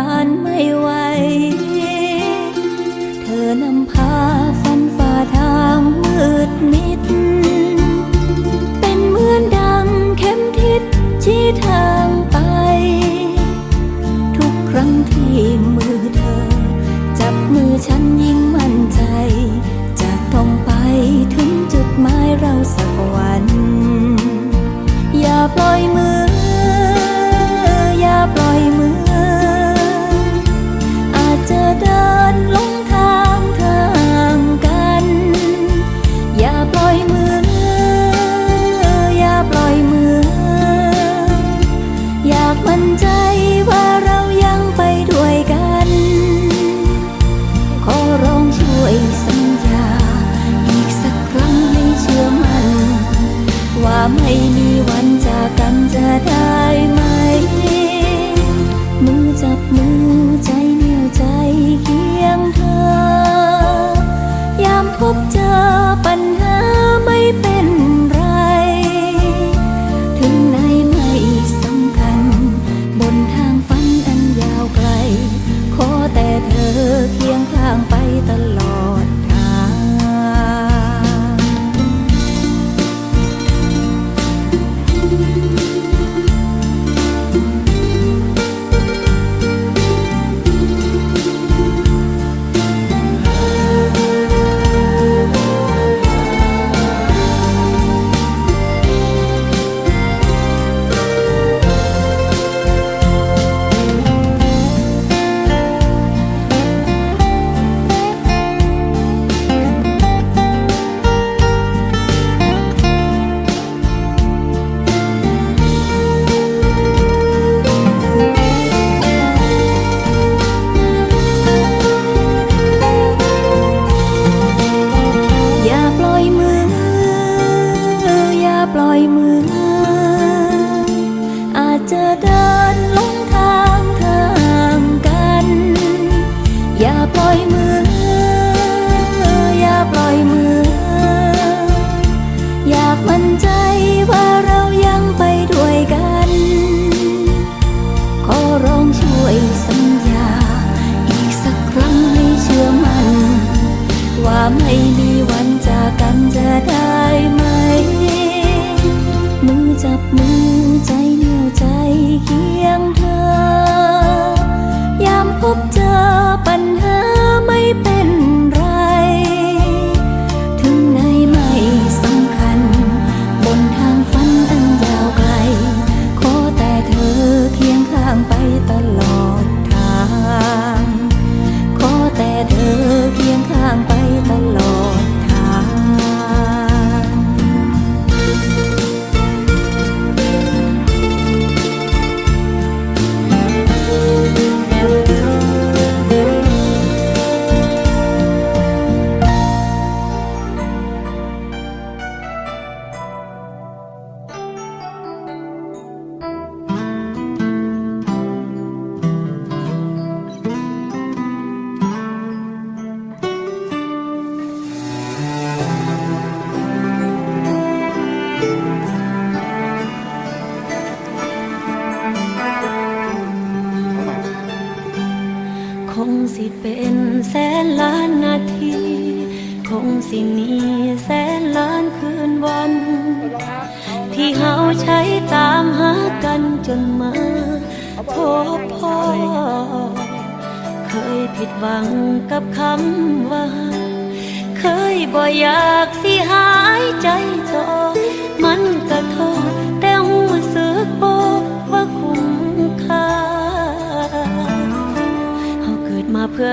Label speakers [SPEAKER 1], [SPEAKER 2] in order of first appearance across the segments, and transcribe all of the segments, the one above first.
[SPEAKER 1] านไม่ไหว เธอนำพาฟันฝ่าทางมืดมิด เป็นเหมือนดังเข็มทิศชี้ทาง ได้ไหม มือจับมือใจเหนียวใจเคียงเธอ ยามพบเจอปัญหา พบเจอปัญหา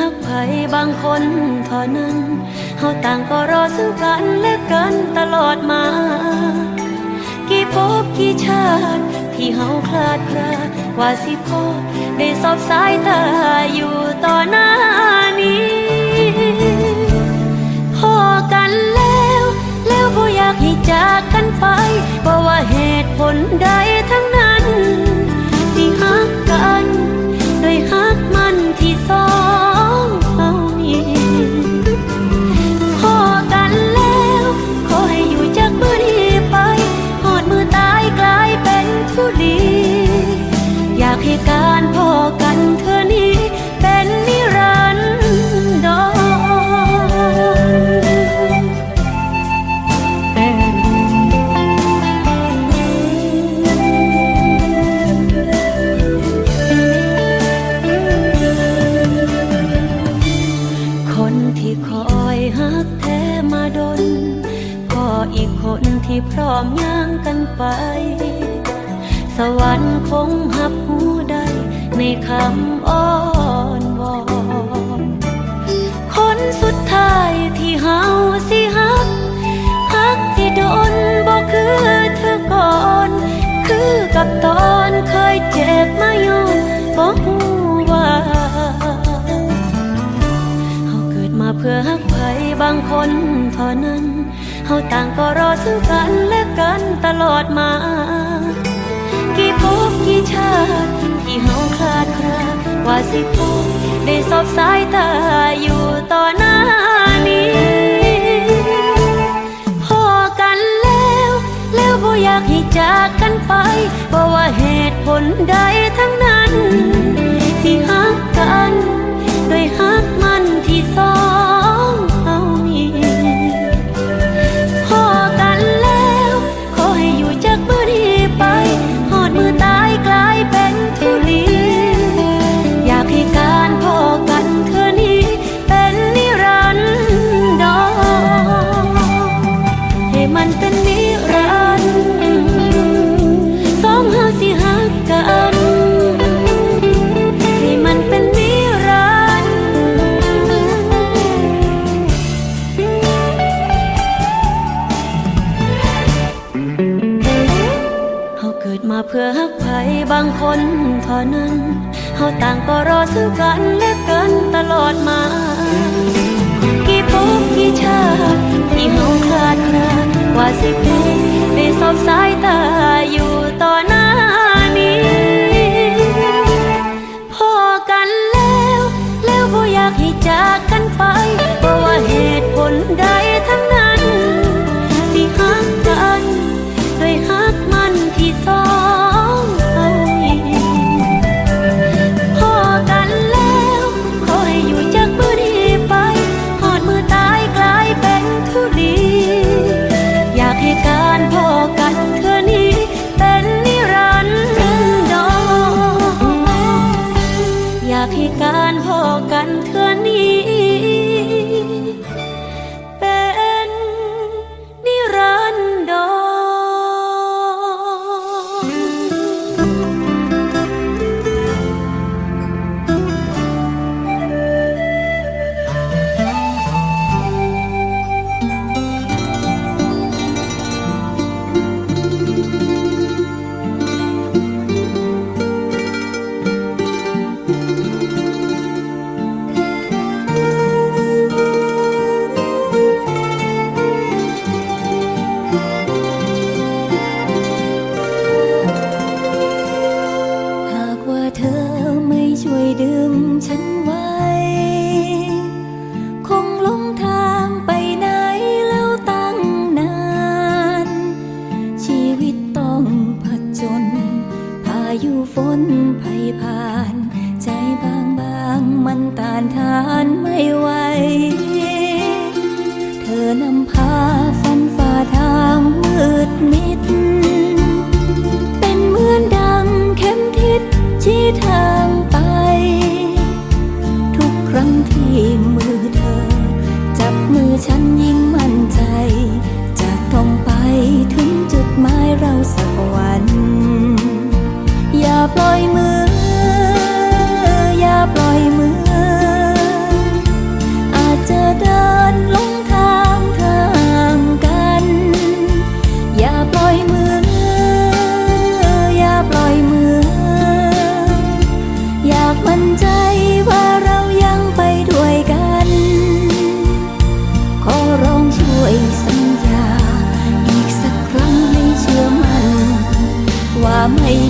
[SPEAKER 1] หักไผบางคนพอนั้นเฮาต่างก็รอซึ่งกันและกันตลอดมา กี่พบกี่ชาติที่เฮาคลาดคลากว่าสิพอได้สอบสายตาอยู่ต่อหน้านี้พอกันแล้ว แล้วบ่อยากให้จากกันไปเพราะว่าเหตุผลใดทั้งนั้นที่หักกัน โดยหักมันที่ซ้อน เฮา
[SPEAKER 2] ต่างก็รอซึ่งกันและกันตลอดมา กี่พบกี่ชาติที่เฮาคลาดคลาว่าสิพบได้สอบสายตาอยู่ต่อหน้านี้พอกันแล้ว แล้วบ่อยากให้จากกันไปบ่ว่าเหตุผลใดทั้งนั้น เกิดมาเพื่อหักไผบางคนเทนั้นเฮาต่างก็รอซื้อกันและกันตลอดมา กี่พบกี่ชาที่เฮาคลาดคลาว่าสิพบได้สอบสายตาอยู่ต่อหน้านี้ พอกันแล้ว แล้วบ่อยากให้จากกันไปเพราะว่าเหตุผลใด ทา
[SPEAKER 1] งไป ทุกครั้งที่มือเธอ จับมือฉันยิ่งมั่นใจจะกตรงไปถึงจุดหมายเราสักวัน อย่าปล่อยมือ mây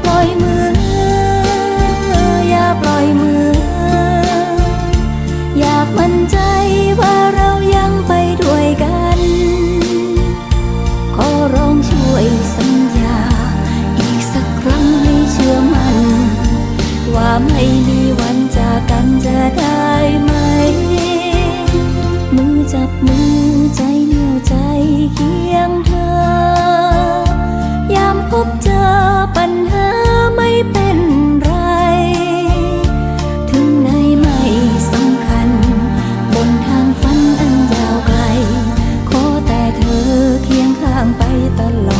[SPEAKER 1] อย่าปล่อยมือ ตลอด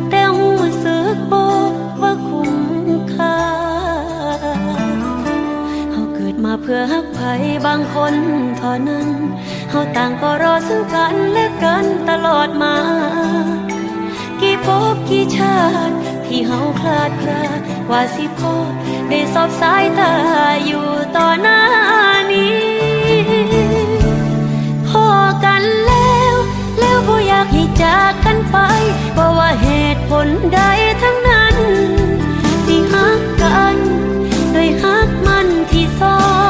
[SPEAKER 2] พื่อฮักไผบางคนเท่านั้นเฮาต่างก็รอซึ่งกันและกันตลอดมา กี่ภพกี่ชาติ ที่เฮาคลาดคลาดว่าสิพบได้สอบสายตาอยู่ต่อหน้านี้พอกันแล้ว แล้วบ่อยากให้จากกันไปเพราะว่าเหตุผลใดทั้งนั้นที่ฮักกัน โดยฮักมันที่สอง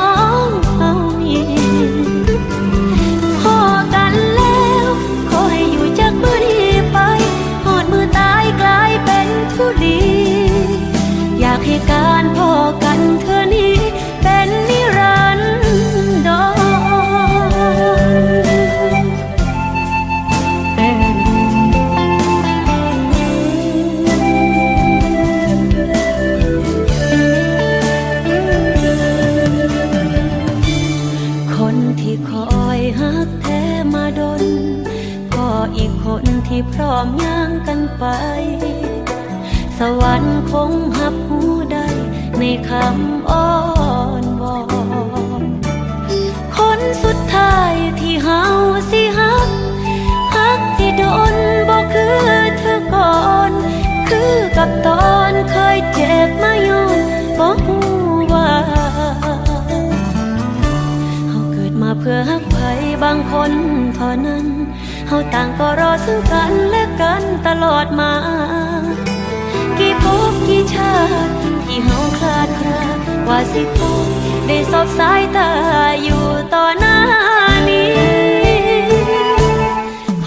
[SPEAKER 2] คนเท่านั้นเฮาต่างก็รอซึ่งกันและกันตลอดมา กี่ภพกี่ชาติที่เฮาคลาดคลาว่าสิพบได้สอบสายตาอยู่ต่อหน้านี้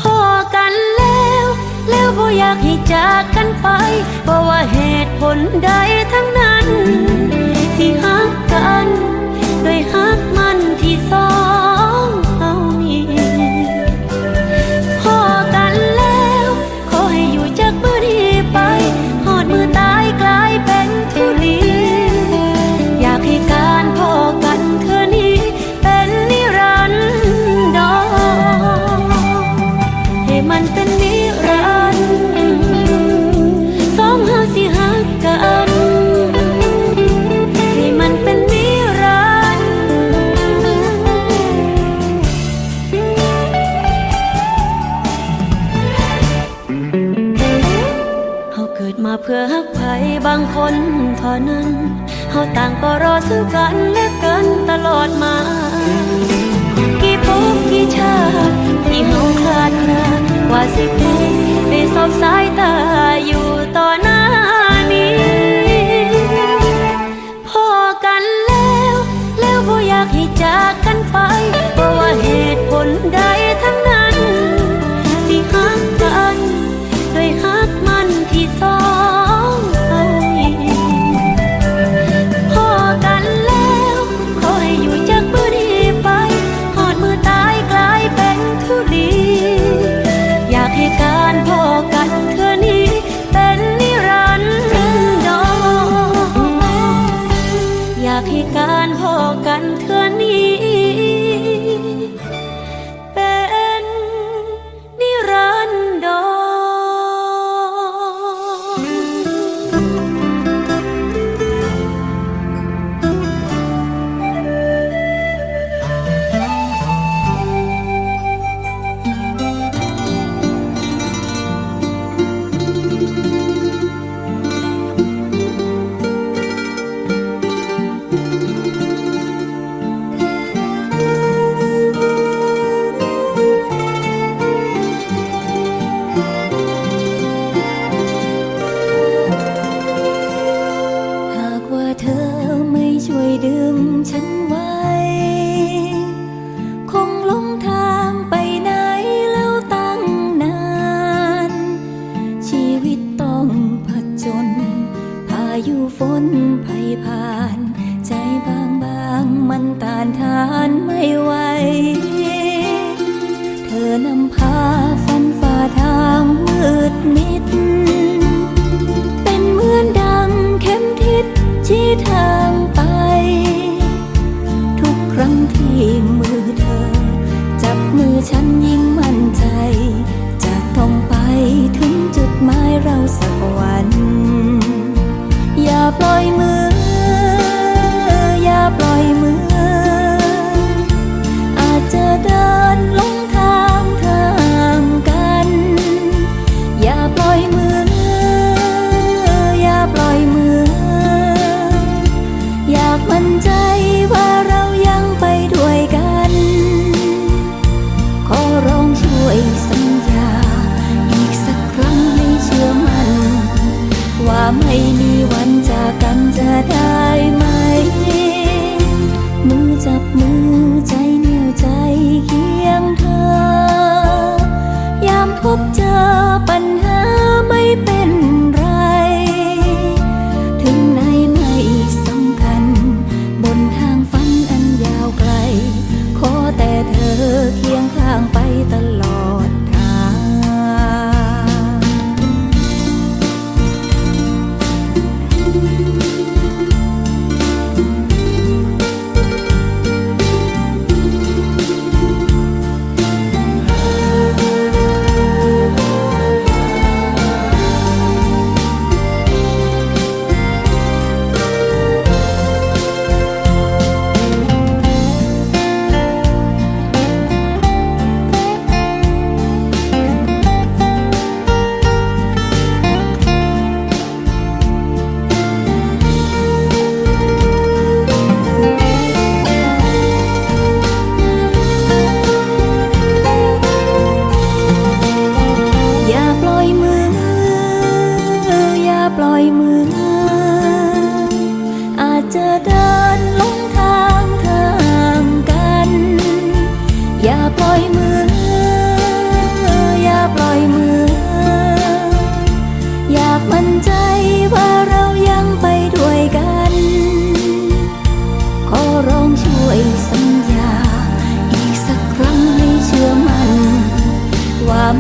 [SPEAKER 2] พอกันแล้ว แล้วบ่อยากให้จากกันไปเพราะว่าเหตุผลใดทั้งนั้นที่ฮักกัน ห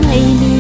[SPEAKER 2] ไม่มี